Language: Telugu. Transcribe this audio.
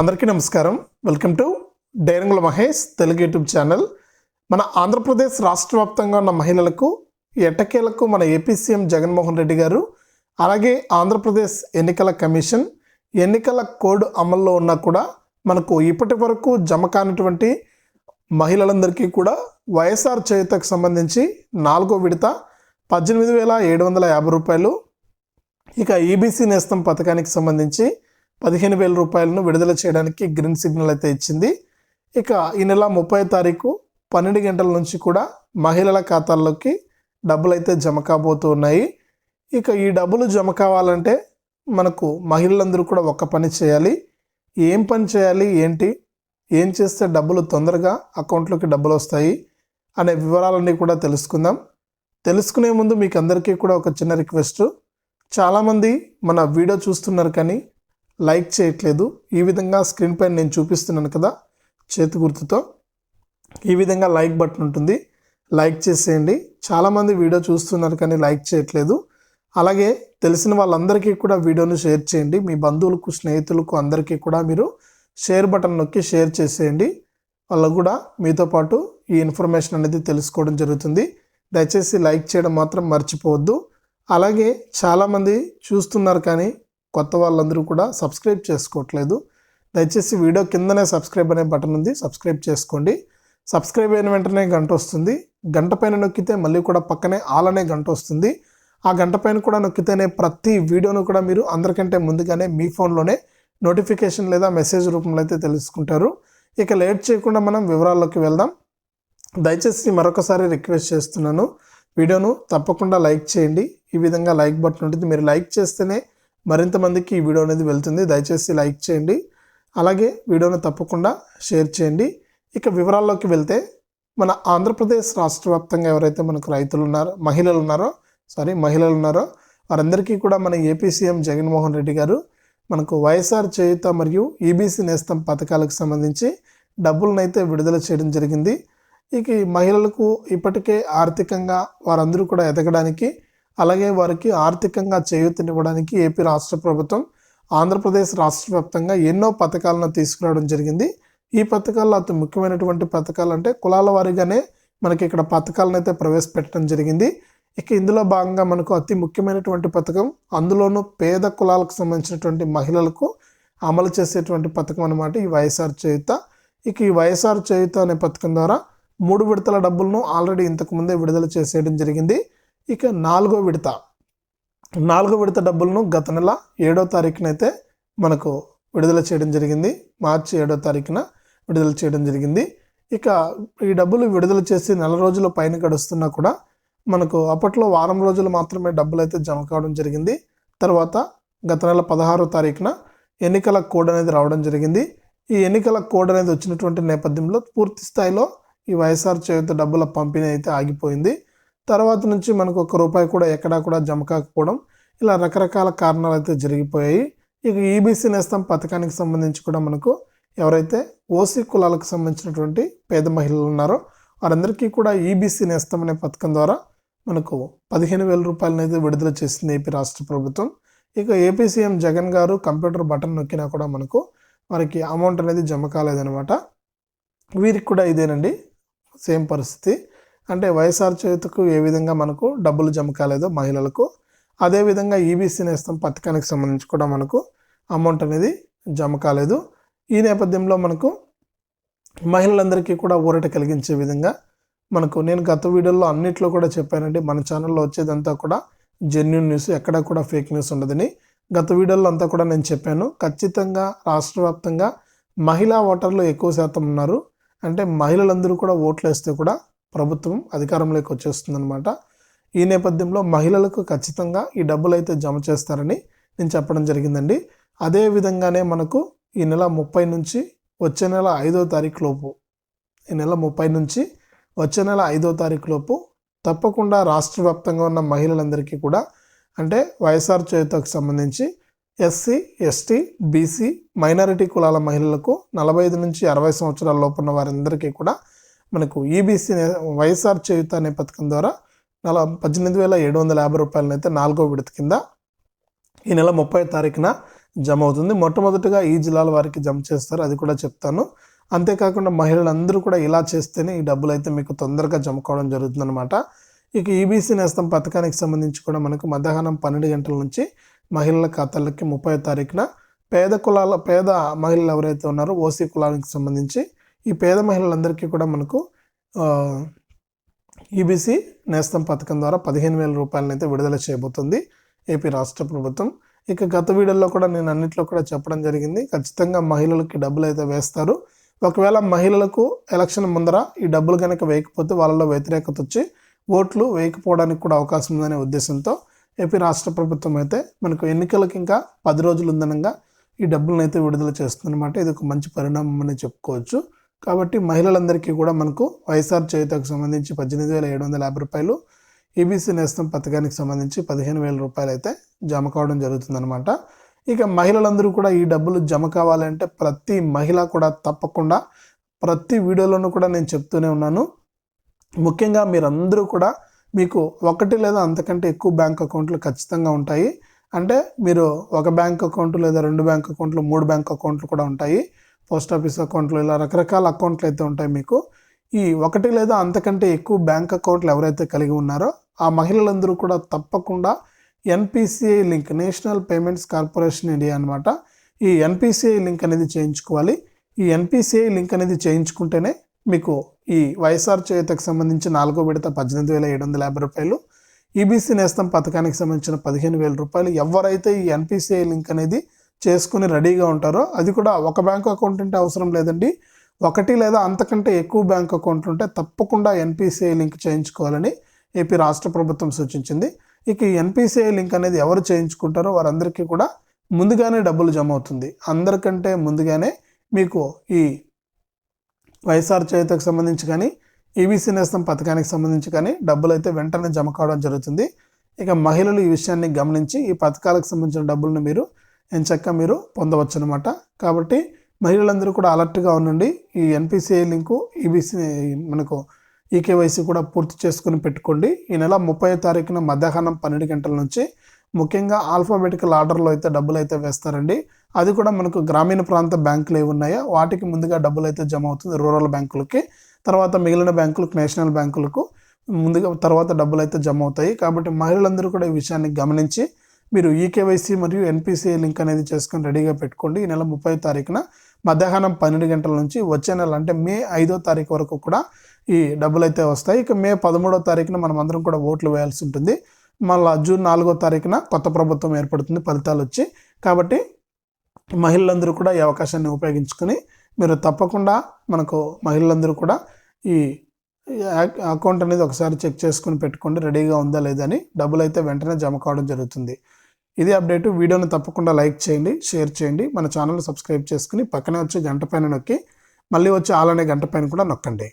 అందరికీ నమస్కారం. వెల్కమ్ టు డైరంగుల మహేష్ తెలుగు యూట్యూబ్ ఛానల్. మన ఆంధ్రప్రదేశ్ రాష్ట్ర వ్యాప్తంగా ఉన్న మహిళలకు ఎట్టకేలకు మన ఏపీ సీఎం జగన్మోహన్ రెడ్డి గారు అలాగే ఆంధ్రప్రదేశ్ ఎన్నికల కమిషన్ ఎన్నికల కోడ్ అమల్లో ఉన్నా కూడా మనకు ఇప్పటి వరకు జమ కానటువంటి మహిళలందరికీ కూడా వైఎస్ఆర్ చేయుతకు సంబంధించి నాలుగో విడత పద్దెనిమిది వేల ఏడు వందల యాభై రూపాయలు. ఇక ఈబీసీ నేస్తం పథకానికి సంబంధించి పదిహేను వేల రూపాయలను విడుదల చేయడానికి గ్రీన్ సిగ్నల్ అయితే ఇచ్చింది. ఇక ఈ నెల ముప్పై తారీఖు పన్నెండు గంటల నుంచి కూడా మహిళల ఖాతాల్లోకి డబ్బులు అయితే జమ కాబోతూ ఉన్నాయి. ఇక ఈ డబ్బులు జమ కావాలంటే మనకు మహిళలందరూ కూడా ఒక పని చేయాలి. ఏం పని చేయాలి ఏంటి ఏం చేస్తే డబ్బులు తొందరగా అకౌంట్లోకి డబ్బులు వస్తాయి అనే వివరాలన్నీ కూడా తెలుసుకుందాం. తెలుసుకునే ముందు మీకు అందరికీ కూడా ఒక చిన్న రిక్వెస్ట్. చాలామంది మన వీడియో చూస్తున్నారు కానీ లైక్ చేయట్లేదు. ఈ విధంగా స్క్రీన్ పైన నేను చూపిస్తున్నాను కదా చేతి గుర్తుతో. ఈ విధంగా లైక్ బటన్ ఉంటుంది. లైక్ చేసేయండి. చాలామంది వీడియో చూస్తున్నారు కానీ లైక్ చేయట్లేదు. అలాగే తెలిసిన వాళ్ళందరికీ కూడా వీడియోను షేర్ చేయండి. మీ బంధువులకు స్నేహితులకు అందరికీ కూడా మీరు షేర్ బటన్ నొక్కి షేర్ చేసేయండి. వాళ్ళకు కూడా మీతో పాటు ఈ ఇన్ఫర్మేషన్ అనేది తెలుసుకోవడం జరుగుతుంది. దయచేసి లైక్ చేయడం మాత్రం మర్చిపోవద్దు. అలాగే చాలామంది చూస్తున్నారు కానీ కొత్త వాళ్ళందరూ కూడా సబ్స్క్రైబ్ చేసుకోవట్లేదు. దయచేసి వీడియో కిందనే సబ్స్క్రైబ్ అనే బటన్ ఉంది సబ్స్క్రైబ్ చేసుకోండి. సబ్స్క్రైబ్ అయిన వెంటనే గంట వస్తుంది. గంట పైన నొక్కితే మళ్ళీ కూడా పక్కనే ఆల్ అనే గంట వస్తుంది. ఆ గంట పైన కూడా నొక్కితేనే ప్రతి వీడియోను కూడా మీరు అందరికంటే ముందుగానే మీ ఫోన్లోనే నోటిఫికేషన్ లేదా మెసేజ్ రూపంలో అయితే తెలుసుకుంటారు. ఇక లేట్ చేయకుండా మనం వివరాల్లోకి వెళ్దాం. దయచేసి మరొకసారి రిక్వెస్ట్ చేస్తున్నాను వీడియోను తప్పకుండా లైక్ చేయండి. ఈ విధంగా లైక్ బటన్ ఉంటుంది. మీరు లైక్ చేస్తేనే మరింత మందికి ఈ వీడియో అనేది వెళ్తుంది. దయచేసి లైక్ చేయండి. అలాగే వీడియోను తప్పకుండా షేర్ చేయండి. ఇక వివరాల్లోకి వెళ్తే మన ఆంధ్రప్రదేశ్ రాష్ట్ర వ్యాప్తంగా ఎవరైతే మనకు రైతులు ఉన్నారో మహిళలు ఉన్నారో సారీ మహిళలు ఉన్నారో వారందరికీ కూడా మన ఏపీ సీఎం జగన్మోహన్ రెడ్డి గారు మనకు వైఎస్ఆర్ చేయుత మరియు ఈబీసీ నేస్తం పథకాలకు సంబంధించి డబ్బులనైతే విడుదల చేయడం జరిగింది. ఇక మహిళలకు ఇప్పటికే ఆర్థికంగా వారందరూ కూడా ఎదగడానికి అలాగే వారికి ఆర్థికంగా చేయూతనివ్వడానికి ఏపీ రాష్ట్ర ప్రభుత్వం ఆంధ్రప్రదేశ్ రాష్ట్ర వ్యాప్తంగా ఎన్నో పథకాలను తీసుకురావడం జరిగింది. ఈ పథకాల్లో అతి ముఖ్యమైనటువంటి పథకాలు అంటే కులాల వారీగానే మనకి ఇక్కడ పథకాలను అయితే ప్రవేశపెట్టడం జరిగింది. ఇక ఇందులో భాగంగా మనకు అతి ముఖ్యమైనటువంటి పథకం అందులోనూ పేద కులాలకు సంబంధించినటువంటి మహిళలకు అమలు చేసేటువంటి పథకం అనమాట ఈ వైఎస్ఆర్ చేయుత. ఇక ఈ వైఎస్ఆర్ చేయుత అనే పథకం ద్వారా మూడు విడతల డబ్బులను ఆల్రెడీ ఇంతకుముందే విడుదల చేసేయడం జరిగింది. ఇక నాలుగో విడత. నాలుగో విడత డబ్బులను గత నెల ఏడో తారీఖునైతే మనకు విడుదల చేయడం జరిగింది. మార్చి ఏడో తారీఖున విడుదల చేయడం జరిగింది. ఇక ఈ డబ్బులు విడుదల చేసి నెల రోజుల పైన గడుస్తున్నా కూడా మనకు అప్పట్లో వారం రోజులు మాత్రమే డబ్బులు అయితే జమ కావడం జరిగింది. తర్వాత గత నెల పదహారో తారీఖున ఎన్నికల కోడ్ అనేది రావడం జరిగింది. ఈ ఎన్నికల కోడ్ అనేది వచ్చినటువంటి నేపథ్యంలో పూర్తి స్థాయిలో ఈ వైఎస్ఆర్ చేయుత డబ్బుల పంపిణీ అయితే ఆగిపోయింది. తర్వాత నుంచి మనకు ఒక రూపాయి కూడా ఎక్కడా కూడా జమ కాకపోవడం ఇలా రకరకాల కారణాలు అయితే జరిగిపోయాయి. ఇక ఈబీసీ నేస్తం పథకానికి సంబంధించి కూడా మనకు ఎవరైతే ఓసీ కులాలకు సంబంధించినటువంటి పేద మహిళలు ఉన్నారో వారందరికీ కూడా ఈబీసీ నేస్తం అనే పథకం ద్వారా మనకు పదిహేను వేల రూపాయలను విడుదల చేసింది ఏపీ రాష్ట్ర ప్రభుత్వం. ఇక ఏపీ సీఎం జగన్ గారు కంప్యూటర్ బటన్ నొక్కినా కూడా మనకు వారికి అమౌంట్ అనేది జమ కాలేదనమాట వీరికి కూడా ఇదేనండి సేమ్ పరిస్థితి. అంటే వైఎస్ఆర్ చేతికు ఏ విధంగా మనకు డబ్బులు జమ కాలేదో మహిళలకు అదేవిధంగా ఈబీసీ నేస్తం పథకానికి సంబంధించి కూడా మనకు అమౌంట్ అనేది జమ కాలేదు. ఈ నేపథ్యంలో మనకు మహిళలందరికీ కూడా ఊరట కలిగించే విధంగా మనకు నేను గత వీడియోలో అన్నిట్లో కూడా చెప్పానండి మన ఛానల్లో వచ్చేదంతా కూడా జెన్యున్ న్యూస్ ఎక్కడా కూడా ఫేక్ న్యూస్ ఉండదని. గత వీడియోలో అంతా కూడా నేను చెప్పాను ఖచ్చితంగా రాష్ట్ర వ్యాప్తంగా మహిళా ఓటర్లు ఎక్కువ శాతం ఉన్నారు. అంటే మహిళలందరూ కూడా ఓట్లు వేస్తే కూడా ప్రభుత్వం అధికారంలోకి వచ్చేస్తుందనమాట ఈ నేపథ్యంలో మహిళలకు ఖచ్చితంగా ఈ డబ్బులు అయితే జమ చేస్తారని నేను చెప్పడం జరిగిందండి. అదే విధంగానే మనకు ఈ నెల ముప్పై నుంచి వచ్చే నెల ఐదో తారీఖు లోపు ఈ నెల ముప్పై నుంచి వచ్చే నెల ఐదో తారీఖు లోపు తప్పకుండా రాష్ట్ర వ్యాప్తంగా ఉన్న మహిళలందరికీ కూడా అంటే వైఎస్ఆర్ చేతకు సంబంధించి ఎస్సీ ఎస్టీ బీసీ మైనారిటీ కులాల మహిళలకు నలభై ఐదు నుంచి అరవై సంవత్సరాల లోపు ఉన్న వారందరికీ కూడా మనకు ఈబీసీ వైఎస్ఆర్ చేయుత అనే పథకం ద్వారా నల పద్దెనిమిది వేల ఏడు వందల యాభై రూపాయలను అయితే నాలుగో విడత కింద ఈ నెల ముప్పై తారీఖున జమ అవుతుంది మొట్టమొదటిగా ఈ జిల్లాల వారికి జమ చేస్తారు అది కూడా చెప్తాను. అంతేకాకుండా మహిళలందరూ కూడా ఇలా చేస్తేనే ఈ డబ్బులు అయితే మీకు తొందరగా జమ కావడం జరుగుతుందన్నమాట. ఇక ఈబీసీ నేస్తం పథకానికి సంబంధించి కూడా మనకు మధ్యాహ్నం పన్నెండు గంటల నుంచి మహిళల ఖాతాలకి ముప్పై తారీఖున పేద కులాల పేద మహిళలు ఎవరైతే ఉన్నారో ఓసీ కులానికి సంబంధించి ఈ పేద మహిళలందరికీ కూడా మనకు ఈబీసీ నేస్తం పథకం ద్వారా పదిహేను వేల రూపాయలను అయితే విడుదల చేయబోతుంది ఏపీ రాష్ట్ర ప్రభుత్వం. ఇక గత వీడియోలో కూడా నేను అన్నింటిలో కూడా చెప్పడం జరిగింది. ఖచ్చితంగా మహిళలకి డబ్బులు అయితే వేస్తారు. ఒకవేళ మహిళలకు ఎలక్షన్ ముందర ఈ డబ్బులు కనుక వేయకపోతే వాళ్ళలో వ్యతిరేకత వచ్చి ఓట్లు వేయకపోవడానికి కూడా అవకాశం ఉందనే ఉద్దేశంతో ఏపీ రాష్ట్ర ప్రభుత్వం అయితే మనకు ఎన్నికలకు ఇంకా పది రోజులు ఉందనగా ఈ డబ్బులను అయితే విడుదల చేస్తుందన్నమాట. ఇది ఒక మంచి పరిణామం అని చెప్పుకోవచ్చు. కాబట్టి మహిళలందరికీ కూడా మనకు వైఎస్ఆర్ చేయుతకు సంబంధించి పద్దెనిమిది వేల ఏడు వందల యాభై రూపాయలు ఈబీసీ నేస్తం పథకానికి సంబంధించి పదిహేను వేల రూపాయలు అయితే జమ కావడం జరుగుతుందన్నమాట. ఇక మహిళలందరూ కూడా ఈ డబ్బులు జమ కావాలంటే ప్రతి మహిళ కూడా తప్పకుండా ప్రతి వీడియోలోనూ కూడా నేను చెప్తూనే ఉన్నాను. ముఖ్యంగా మీరందరూ కూడా మీకు ఒకటి లేదా అంతకంటే ఎక్కువ బ్యాంక్ అకౌంట్లు ఖచ్చితంగా ఉంటాయి. అంటే మీరు ఒక బ్యాంక్ అకౌంట్ లేదా రెండు బ్యాంక్ అకౌంట్లు మూడు బ్యాంక్ అకౌంట్లు కూడా ఉంటాయి. పోస్ట్ ఆఫీస్ అకౌంట్లు ఇలా రకరకాల అకౌంట్లు అయితే ఉంటాయి మీకు. ఈ ఒకటి లేదా అంతకంటే ఎక్కువ బ్యాంక్ అకౌంట్లు ఎవరైతే కలిగి ఉన్నారో ఆ మహిళలందరూ కూడా తప్పకుండా NPCI link National Payments Corporation India అనమాట ఈ ఎన్పిసిఐ లింక్ అనేది చేయించుకోవాలి. ఈ ఎన్పిసిఐ లింక్ అనేది చేయించుకుంటేనే మీకు ఈ వైఎస్ఆర్ చేతకు సంబంధించి నాలుగో విడత పద్దెనిమిది వేల ఏడు వందల యాభై రూపాయలు ఈబీసీ నేస్తం పథకానికి సంబంధించిన పదిహేను వేల రూపాయలు. ఎవరైతే ఈ ఎన్పిసిఐ లింక్ అనేది చేసుకుని రెడీగా ఉంటారో అది కూడా ఒక బ్యాంక్ అకౌంట్ ఉంటే అవసరం లేదండి. ఒకటి లేదా అంతకంటే ఎక్కువ బ్యాంక్ అకౌంట్ ఉంటే తప్పకుండా ఎన్పిసిఐ లింక్ చేయించుకోవాలని ఏపీ రాష్ట్ర ప్రభుత్వం సూచించింది. ఇక ఎన్పిసిఐ లింక్ అనేది ఎవరు చేయించుకుంటారో వారందరికీ కూడా ముందుగానే డబ్బులు జమ అవుతుంది. అందరికంటే ముందుగానే మీకు ఈ వైఎస్ఆర్ చేతకు సంబంధించి కానీ ఈబీసీ నేస్తం పథకానికి సంబంధించి కానీ డబ్బులు అయితే వెంటనే జమ కావడం జరుగుతుంది. ఇక మహిళలు ఈ విషయాన్ని గమనించి ఈ పథకాలకు సంబంధించిన డబ్బులను మీరు ఎంచక్క మీరు పొందవచ్చు అనమాట కాబట్టి మహిళలందరూ కూడా అలర్ట్గా ఉండండి. ఈ ఎన్పిసిఐ లింకు ఈబీసీ మనకు ఈకేవైసీ కూడా పూర్తి చేసుకుని పెట్టుకోండి. ఈ నెల ముప్పై తారీఖున మధ్యాహ్నం పన్నెండు గంటల నుంచి ముఖ్యంగా ఆల్ఫాబెటికల్ ఆర్డర్లో అయితే డబ్బులు అయితే వేస్తారండి. అది కూడా మనకు గ్రామీణ ప్రాంత బ్యాంకులు ఏవి ఉన్నాయో వాటికి ముందుగా డబ్బులు అయితే జమ అవుతుంది రూరల్ బ్యాంకులకి. తర్వాత మిగిలిన బ్యాంకులకు నేషనల్ బ్యాంకులకు ముందుగా తర్వాత డబ్బులు అయితే జమ అవుతాయి. కాబట్టి మహిళలందరూ కూడా ఈ విషయాన్ని గమనించి మీరు ఈకేవైసీ మరియు ఎన్పిసిఐ లింక్ అనేది చేసుకొని రెడీగా పెట్టుకోండి. ఈ నెల ముప్పై తారీఖున మధ్యాహ్నం పన్నెండు గంటల నుంచి వచ్చే నెల అంటే మే ఐదో తారీఖు వరకు కూడా ఈ డబ్బులు అయితే వస్తాయి. ఇక మే పదమూడో తారీఖున మనం అందరం కూడా ఓట్లు వేయాల్సి ఉంటుంది. మళ్ళీ జూన్ నాలుగో తారీఖున కొత్త ప్రభుత్వం ఏర్పడుతుంది ఫలితాలు వచ్చి. కాబట్టి మహిళలందరూ కూడా ఈ అవకాశాన్ని ఉపయోగించుకొని మీరు తప్పకుండా మనకు మహిళలందరూ కూడా ఈ అకౌంట్ అనేది ఒకసారి చెక్ చేసుకుని పెట్టుకోండి రెడీగా ఉందా లేదా అని. డబ్బులు అయితే వెంటనే జమ కావడం జరుగుతుంది. ఇది అప్డేట్ వీడియోని తప్పకుండా లైక్ చేయండి షేర్ చేయండి. మన ఛానల్ సబ్స్క్రైబ్ చేసుకుని పక్కనే వచ్చి గంట పైన నొక్కి మళ్ళీ వచ్చి ఆలనే గంట పైన కూడా నొక్కండి.